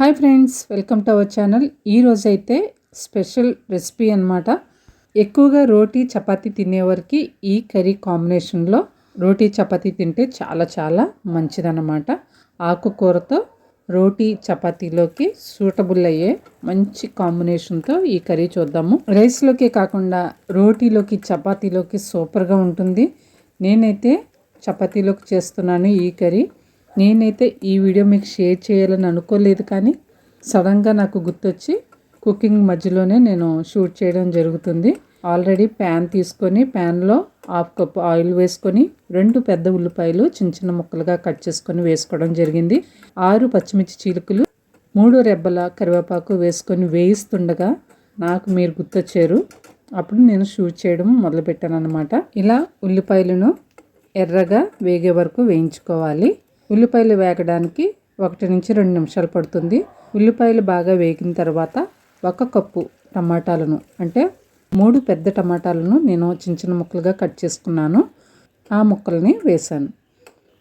Hi friends welcome to our channel. ఈరోజైతే అయితే special recipe అనమాట ఎక్కువగా రోటీ చపాతీ తినేవారికి ఈ కర్రీ కాంబినేషన్లో రోటీ చపాతీ తింటే చాలా చాలా మంచిదన్నమాట. ఆకుకూరతో రోటీ చపాతీలోకి సూటబుల్ అయ్యే మంచి కాంబినేషన్తో ఈ కర్రీ చూద్దాము. రైస్లోకి కాకుండా రోటీలోకి చపాతీలోకి సూపర్గా ఉంటుంది. నేనైతే చపాతీలోకి చేస్తున్నాను ఈ కర్రీ. నేనైతే ఈ వీడియో మీకు షేర్ చేయాలని అనుకోలేదు కానీ సడన్గా నాకు గుర్తొచ్చి కుకింగ్ మధ్యలోనే నేను షూట్ చేయడం జరుగుతుంది. ఆల్రెడీ ప్యాన్ తీసుకొని ప్యాన్లో హాఫ్ కప్ ఆయిల్ వేసుకొని రెండు పెద్ద ఉల్లిపాయలు చిన్న చిన్న ముక్కలుగా కట్ చేసుకొని వేసుకోవడం జరిగింది. ఆరు పచ్చిమిర్చి చీలుకలు మూడు రెబ్బల కరివేపాకు వేసుకొని వేయిస్తుండగా నాకు మీరు గుర్తొచ్చారు. అప్పుడు నేను షూట్ చేయడం మొదలుపెట్టాను అనమాట ఇలా ఉల్లిపాయలను ఎర్రగా వేగే వరకు వేయించుకోవాలి. ఉల్లిపాయలు వేగడానికి ఒకటి నుంచి రెండు నిమిషాలు పడుతుంది. ఉల్లిపాయలు బాగా వేగిన తర్వాత ఒక కప్పు టమాటాలను అంటే మూడు పెద్ద టమాటాలను నేను చిన్న చిన్న ముక్కలుగా కట్ చేసుకున్నాను. ఆ ముక్కల్ని వేసాను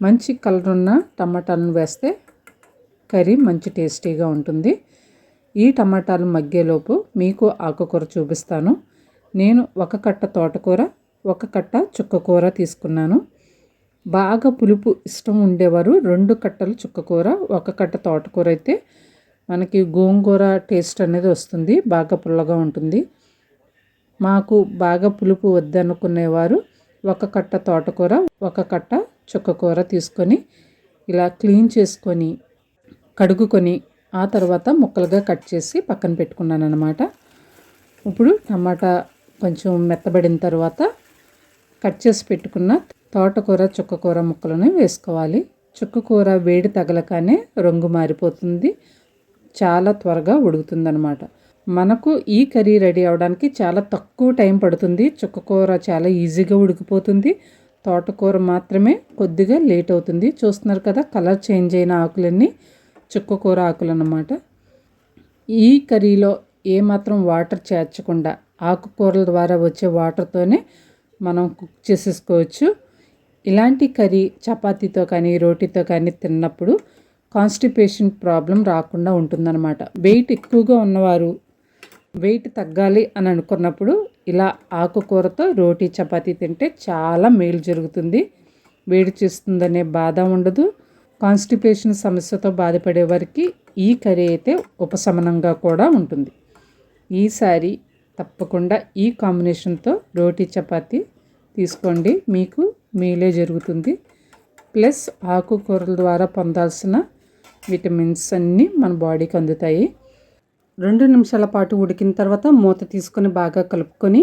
మంచి కలర్ ఉన్న టమాటాలను వేస్తే కర్రీ మంచి టేస్టీగా ఉంటుంది. ఈ టమాటాలు మగ్గేలోపు మీకు ఆకుకూర చూపిస్తాను. నేను ఒక కట్ట తోటకూర ఒక కట్ట చుక్కకూర తీసుకున్నాను. బాగా పులుపు ఇష్టం ఉండేవారు. రెండు కట్టలు చుక్కకూర ఒక కట్ట తోటకూర అయితే మనకి గోంగూర టేస్ట్ అనేది వస్తుంది. బాగా పుల్లగా ఉంటుంది. మాకు బాగా పులుపు వద్దనుకునేవారు. ఒక కట్ట తోటకూర ఒక కట్ట చుక్కకూర తీసుకొని ఇలా క్లీన్ చేసుకొని కడుగుకొని ఆ తర్వాత ముక్కలుగా కట్ చేసి పక్కన పెట్టుకున్నాను అనమాట ఇప్పుడు టమాటా కొంచెం మెత్తబడిన తర్వాత కట్ చేసి పెట్టుకున్న తోటకూర చుక్కకూర ముక్కలను వేసుకోవాలి. చుక్కకూర వేడి తగలకానే రంగు మారిపోతుంది. చాలా త్వరగా ఉడుకుతుందనమాట మనకు ఈ కర్రీ రెడీ అవడానికి చాలా తక్కువ టైం పడుతుంది. చుక్కకూర చాలా ఈజీగా ఉడికిపోతుంది. తోటకూర మాత్రమే కొద్దిగా లేట్ అవుతుంది. చూస్తున్నారు కదా కలర్ చేంజ్ అయిన ఆకులన్నీ చుక్కకూర ఆకులు అన్నమాట ఈ కర్రీలో ఏమాత్రం వాటర్ చేర్చకుండా ఆకుకూరల ద్వారా వచ్చే వాటర్తోనే మనం కుక్ చేసేసుకోవచ్చు. ఇలాంటి కర్రీ చపాతీతో కానీ రోటీతో కానీ తిన్నప్పుడు కాన్స్టిపేషన్ ప్రాబ్లం రాకుండా ఉంటుందన్నమాట. వెయిట్ ఎక్కువగా ఉన్నవారు వెయిట్ తగ్గాలి అని అనుకున్నప్పుడు ఇలా ఆకుకూరతో రోటీ చపాతీ తింటే చాలా మేలు జరుగుతుంది. వేడి చేస్తుందనే బాధ ఉండదు. కాన్స్టిపేషన్ సమస్యతో బాధపడే వారికి ఈ కర్రీ అయితే ఉపశమనంగా కూడా ఉంటుంది. ఈసారి తప్పకుండా ఈ కాంబినేషన్తో రోటీ చపాతీ తీసుకోండి. మీకు మేలే జరుగుతుంది. ప్లస్ ఆకుకూరల ద్వారా పొందాల్సిన విటమిన్స్ అన్నీ మన బాడీకి అందుతాయి. రెండు నిమిషాల పాటు ఉడికిన తర్వాత మూత తీసుకొని బాగా కలుపుకొని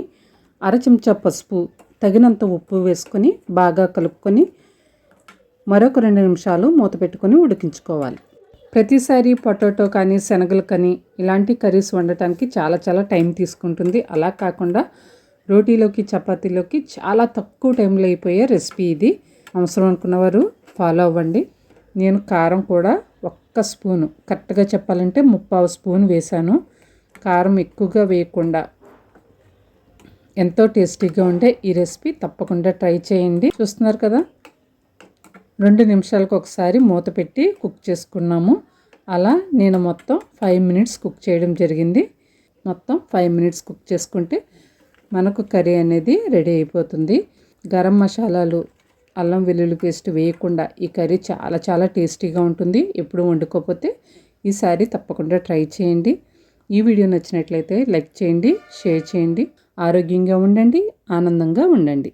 అర చెంచా పసుపు తగినంత ఉప్పు వేసుకొని బాగా కలుపుకొని మరొక రెండు నిమిషాలు మూత పెట్టుకొని ఉడికించుకోవాలి. ప్రతిసారి పొటాటో కానీ శనగలు కానీ ఇలాంటి కర్రీస్ వండటానికి చాలా చాలా టైం తీసుకుంటుంది. అలా కాకుండా రోటీలోకి చపాతీలోకి చాలా తక్కువ టైంలో అయిపోయే రెసిపీ ఇది. అవసరం అనుకున్నవారు ఫాలో అవ్వండి. నేను కారం కూడా ఒక్క స్పూను కరెక్ట్గా చెప్పాలంటే ముప్పావు స్పూన్ వేశాను. కారం ఎక్కువగా వేయకుండా ఎంతో టేస్టీగా ఉండే ఈ రెసిపీ తప్పకుండా ట్రై చేయండి. చూస్తున్నారు కదా? రెండు నిమిషాలకు ఒకసారి మూత పెట్టి కుక్ చేసుకున్నాము. అలా నేను మొత్తం ఫైవ్ మినిట్స్ కుక్ చేయడం జరిగింది. మొత్తం ఫైవ్ మినిట్స్ కుక్ చేసుకుంటే మనకు కర్రీ అనేది రెడీ అయిపోతుంది. గరం మసాలాలు అల్లం వెల్లుల్లి పేస్ట్ వేయకుండా ఈ కర్రీ చాలా చాలా టేస్టీగా ఉంటుంది. ఎప్పుడు వండుకోకపోతే ఈసారి తప్పకుండా ట్రై చేయండి. ఈ వీడియో నచ్చినట్లయితే లైక్ చేయండి షేర్ చేయండి. ఆరోగ్యంగా ఉండండి ఆనందంగా ఉండండి.